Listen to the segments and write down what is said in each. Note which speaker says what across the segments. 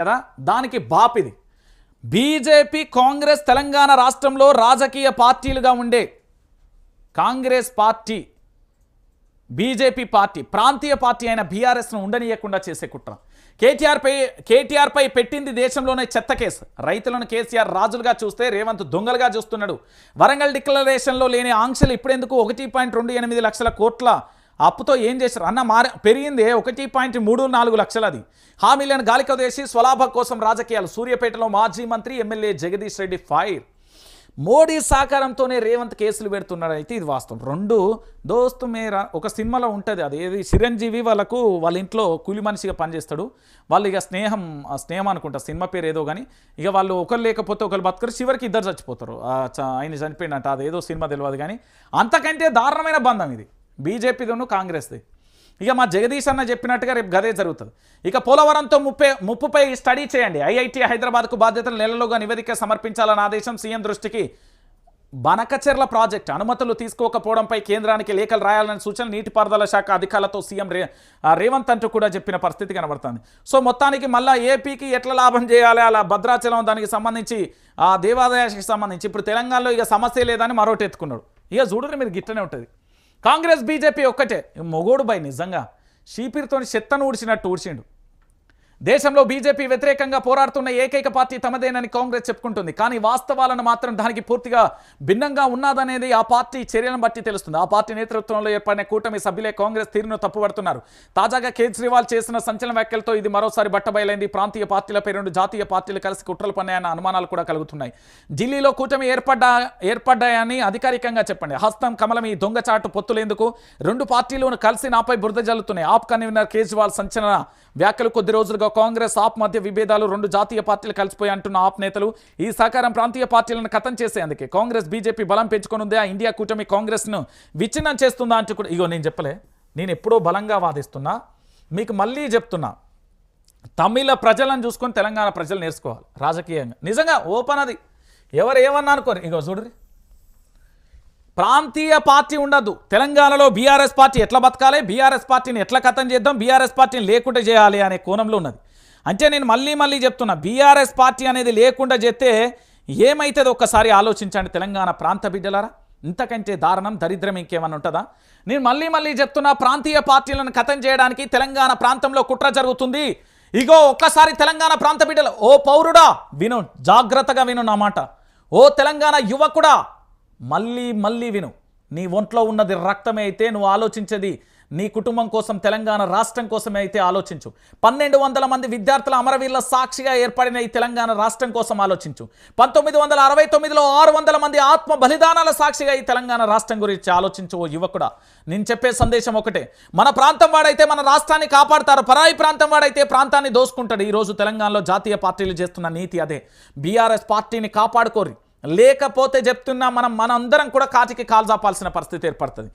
Speaker 1: కదా దానికి బాపిది. బీజేపీ కాంగ్రెస్ తెలంగాణ రాష్ట్రంలో రాజకీయ పార్టీలుగా ఉండే కాంగ్రెస్ పార్టీ బీజేపీ పార్టీ ప్రాంతీయ పార్టీ అయిన బీఆర్ఎస్ను ఉండనీయకుండా చేసే కుట్ర. కేటీఆర్పై కేటీఆర్పై పెట్టింది దేశంలోనే చెత్త కేసు. రైతులను కేసీఆర్ రాజులుగా చూస్తే రేవంత్ దొంగలుగా చూస్తున్నాడు. వరంగల్ డిక్లరేషన్లో లేని ఆంక్షలు ఇప్పుడెందుకు ఒకటి పాయింట్ రెండు ఎనిమిది లక్షల కోట్ల అప్పుతో ఏం చేశారు? అన్న మార పెరిగిందే ఒకటి పాయింట్ మూడు నాలుగు లక్షలది హామీలను గాలికదేసి స్వలాభ కోసం రాజకీయాలు. సూర్యాపేటలో మాజీ మంత్రి ఎమ్మెల్యే జగదీష్ రెడ్డి ఫైర్. మోడీ సహకారంతోనే రేవంత్ కేసులు పెడుతున్నాడు అయితే ఇది వాస్తవం. రెండు దోస్తు మేర ఒక సినిమాలో ఉంటుంది అది. ఏది? చిరంజీవి వాళ్ళకు వాళ్ళ ఇంట్లో కూలి మనిషిగా పనిచేస్తాడు. వాళ్ళు ఇక స్నేహం ఆ స్నేహం అనుకుంటా. సినిమా పేరు ఏదో కానీ ఇక వాళ్ళు ఒకరు లేకపోతే ఒకరు బతకరు. చివరికి ఇద్దరు చచ్చిపోతారు. ఆయన చనిపోయినట్టు అది ఏదో సినిమా తెలియదు కానీ అంతకంటే దారుణమైన బంధం ఇది. బీజేపీదోను కాంగ్రెస్ది. ఇక మా జగదీష్ అన్న చెప్పినట్టుగా రేపు గదే జరుగుతుంది. ఇక పోలవరంతో ముప్పై ముప్పుపై స్టడీ చేయండి. ఐఐటి హైదరాబాద్కు బాధ్యతలు నెలలోగా నివేదిక సమర్పించాలన్న ఆదేశం సీఎం దృష్టికి. బనకచెర్ల ప్రాజెక్ట్ అనుమతులు తీసుకోకపోవడంపై కేంద్రానికి లేఖలు రాయాలనే సూచన నీటిపారుదల శాఖ అధికారులతో సీఎం రే రేవంత్ అంటూ కూడా చెప్పిన పరిస్థితి కనబడుతుంది. సో మొత్తానికి మళ్ళా ఏపీకి ఎట్లా లాభం చేయాలి? అలా భద్రాచలం దానికి సంబంధించి ఆ దేవాదాయానికి సంబంధించి. ఇప్పుడు తెలంగాణలో ఇక సమస్య లేదని మరోటి ఎత్తుకున్నాడు ఇక చూడండి మీరు గిట్టనే ఉంటుంది. కాంగ్రెస్ బీజేపీ ఒక్కటే. మొగోడు బై నిజంగా. షీపిరితో చెత్తను ఊడ్చినట్టు ఊడ్చిండు. దేశంలో బీజేపీ వ్యతిరేకంగా పోరాడుతున్న ఏకైక పార్టీ తమదేనని కాంగ్రెస్ చెప్పుకుంటుంది. కానీ వాస్తవాలను మాత్రం దానికి పూర్తిగా భిన్నంగా ఉన్నదనేది ఆ పార్టీ చర్యలను బట్టి తెలుస్తుంది. ఆ పార్టీ నేతృత్వంలో ఏర్పడిన కూటమి సభ్యులే కాంగ్రెస్ తీరును తప్పుపడుతున్నారు తాజాగా కేజ్రీవాల్ చేసిన సంచలన వ్యాఖ్యలతో ఇది మరోసారి బట్టబయలైంది. ప్రాంతీయ పార్టీలపై రెండు జాతీయ పార్టీలు కలిసి కుట్రలు పన్నాయన్న అనుమానాలు కూడా కలుగుతున్నాయి. ఢిల్లీలో కూటమి ఏర్పడ్డా ఏర్పడ్డాయని అధికారికంగా చెప్పండి. హస్తం కమలం ఈ దొంగచాటు పొత్తులేందుకు రెండు పార్టీలు కలిసి నాపై బురద జల్లుతున్నాయి. ఆప్ కన్వీనర్ కేజ్రీవాల్ సంచలన వ్యాఖ్యలు కొద్ది రోజులుగా కాంగ్రెస్ ఆప్ మధ్య విభేదాలు రెండు జాతీయ పార్టీలు కలిసిపోయి అంటున్న ఆప్ నేతలు ఈ సహకారం ప్రాంతీయ పార్టీలను ఖతం చేసేందుకే కాంగ్రెస్ బీజేపీ బలం పెంచుకొనుంది ఆ ఇండియా కూటమి కాంగ్రెస్ను విచ్ఛిన్నం చేస్తుందా అంటూ కూడా ఇగో నేను చెప్పలే. నేను ఎప్పుడో బలంగా వాదిస్తున్నా. మీకు మళ్ళీ చెప్తున్నా. తమిళ ప్రజలను చూసుకొని తెలంగాణ ప్రజలు నేర్చుకోవాలి. రాజకీయంగా. నిజంగా ఓపెన్ అది. ఎవరు ఏమన్నా అనుకోరు. ఇగో చూడరి ప్రాంతీయ పార్టీ ఉండదు. తెలంగాణలో బీఆర్ఎస్ పార్టీ ఎట్లా బతకాలి? బీఆర్ఎస్ పార్టీని ఎట్లా కథం చేద్దాం? బీఆర్ఎస్ పార్టీని లేకుండా చేయాలి అనే కోణంలో ఉన్నది. అంటే నేను మళ్ళీ మళ్ళీ చెప్తున్నా బీఆర్ఎస్ పార్టీ అనేది లేకుండా చేస్తే ఏమైతుంది ఒక్కసారి ఆలోచించండి తెలంగాణ ప్రాంత బిడ్డలారా? ఇంతకంటే దారుణం దరిద్రం ఇంకేమన్నా ఉంటుందా? నేను మళ్ళీ మళ్ళీ చెప్తున్నా ప్రాంతీయ పార్టీలను కథం చేయడానికి తెలంగాణ ప్రాంతంలో కుట్ర జరుగుతుంది. ఇగో ఒక్కసారి తెలంగాణ ప్రాంత బిడ్డలు ఓ పౌరుడా విను జాగ్రత్తగా విను నా మాట. ఓ తెలంగాణ యువకుడా మళ్ళీ మళ్ళీ విను. నీ ఒంట్లో ఉన్నది రక్తమే అయితే నువ్వు ఆలోచించేది నీ కుటుంబం కోసం తెలంగాణ రాష్ట్రం కోసమే అయితే ఆలోచించు. పన్నెండు వందల మంది విద్యార్థుల అమరవీరుల సాక్షిగా ఏర్పడిన ఈ తెలంగాణ రాష్ట్రం కోసం ఆలోచించు. పంతొమ్మిది వందల అరవై తొమ్మిదిలో ఆరు వందల మంది ఆత్మ బలిదానాల సాక్షిగా ఈ తెలంగాణ రాష్ట్రం గురించి ఆలోచించు ఓ యువకుడా. నేను చెప్పే సందేశం ఒకటే. మన ప్రాంతం వాడైతే మన రాష్ట్రాన్ని కాపాడతారు. పరాయి ప్రాంతం వాడైతే ప్రాంతాన్ని దోసుకుంటాడు. ఈరోజు తెలంగాణలో జాతీయ పార్టీలు చేస్తున్న నీతి అదే. బీఆర్ఎస్ పార్టీని కాపాడుకోరి లేకపోతే చెప్తున్నా మనం మనందరం కూడా కాటికి కాలు చాపాల్సిన పరిస్థితి ఏర్పడుతుంది.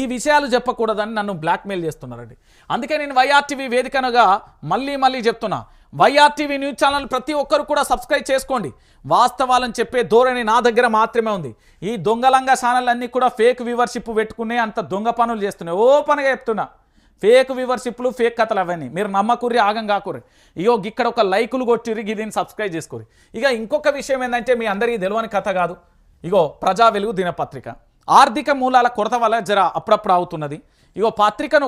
Speaker 1: ఈ విషయాలు చెప్పకూడదని నన్ను బ్లాక్మెయిల్ చేస్తున్నారండి. అందుకే నేను వైఆర్టీవీ వేదికనుగా మళ్ళీ మళ్ళీ చెప్తున్నా. వైఆర్టీవీ న్యూస్ ఛానల్ ప్రతి ఒక్కరు కూడా సబ్స్క్రైబ్ చేసుకోండి. వాస్తవాలను చెప్పే ధోరణి నా దగ్గర మాత్రమే ఉంది. ఈ దొంగలంగా ఛానల్ అన్నీ కూడా ఫేక్ వ్యూవర్షిప్ పెట్టుకునే అంత దొంగ పనులు చేస్తున్నాయి. ఓపెన్గా చెప్తున్నా. ఫేక్ వ్యూవర్షిప్లు ఫేక్ కథలు అవన్నీ. మీరు నమ్మకుర్రి ఆగం కాకుర్రి. ఇగో ఇక్కడ ఒక లైకులు కొట్టిర్రి దీన్ని సబ్స్క్రైబ్ చేసుకోరు ఇక ఇంకొక విషయం ఏంటంటే మీ అందరికీ తెలియని కథ కాదు. ఇగో ప్రజా వెలుగు దినపత్రిక. ఆర్థిక మూలాల కొరత వల్ల జర అప్పుడప్పుడు అవుతున్నది ఇగో పత్రికను